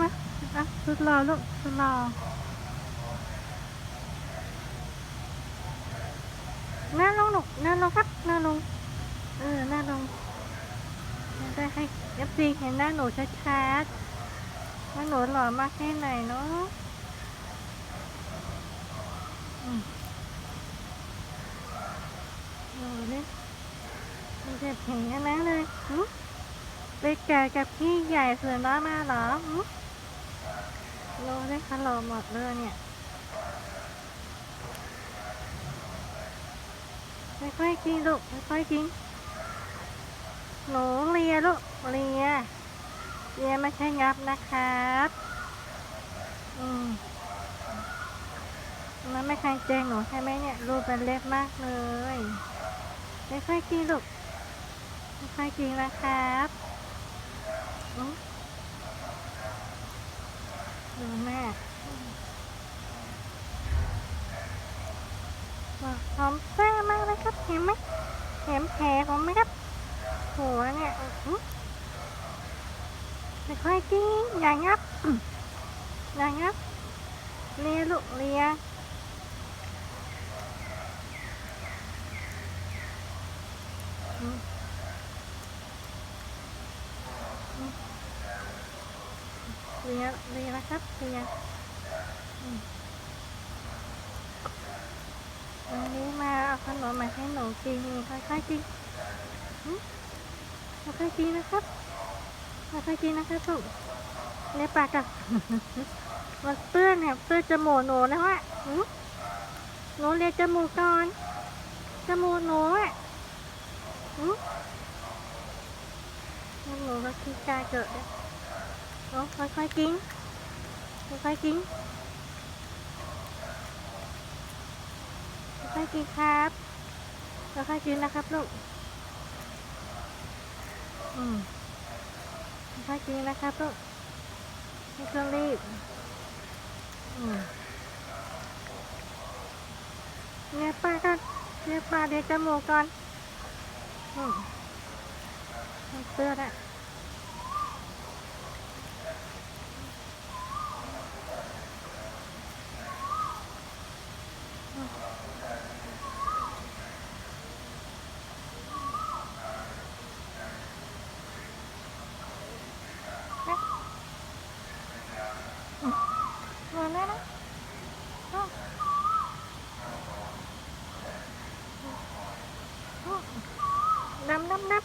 มาอะสุดหล่อลูกสุดหล่อหน้าลงหนูหน้าลงครับหน้าลง เออหน้าลงจะได้ให้เอฟซีเห็นหน้าหนูชัดๆว่าหนูหล่อมากแค่ไหนเนาะอืมดูดิดูเจ็บแผลนะเลยไปเจอกับพี่ใหญ่เสือน้อยมาหรอ หึดูดิคะหล่อหมดเลยเนี่ยค่อยๆกินลูกค่อยๆกินหนูเลียลูกเลียเลียไม่ใช่งับนะครับอืมมันไม่ใครแจงหนูใช่ไหมเนี่ยรูปเป็นเล็บมากเลยค่อยๆกินลูกค่อยๆกินนะครับอืม ดูแม่ว้าหอมแซ่บมากเลยครับเห็นไหมเห็นแผลผมไหมครับ หัวเนี่ยอื้อไม่ค่อยกินอย่างับอย่างับเลียลูกเลียอื้ออื้อ เลียเลียนะครับเลียอื้อวันนี้มาเอาขนมมาให้หนูกินค่อยๆกินค่อยๆกินนะครับค่อยๆกินนะครับลูกในปากอะมันเปื้อนเนี่ยเปื้อนจมูกหนูนะวะหือหนูเรียนจมูกก่อนจมูกหนูอะหือจมูกก็ขี้กาเกิด เลยโอ้ค่อยๆกินค่อยๆกินค่อยๆกินครับค่อยๆกินนะครับลูกอืมค่อยกินนะครับลูกไม่ต้องรีบอืมเลียปาก่อนเลียปาเลียจมูกก่อนอืมเปื้อนอะ นับนับ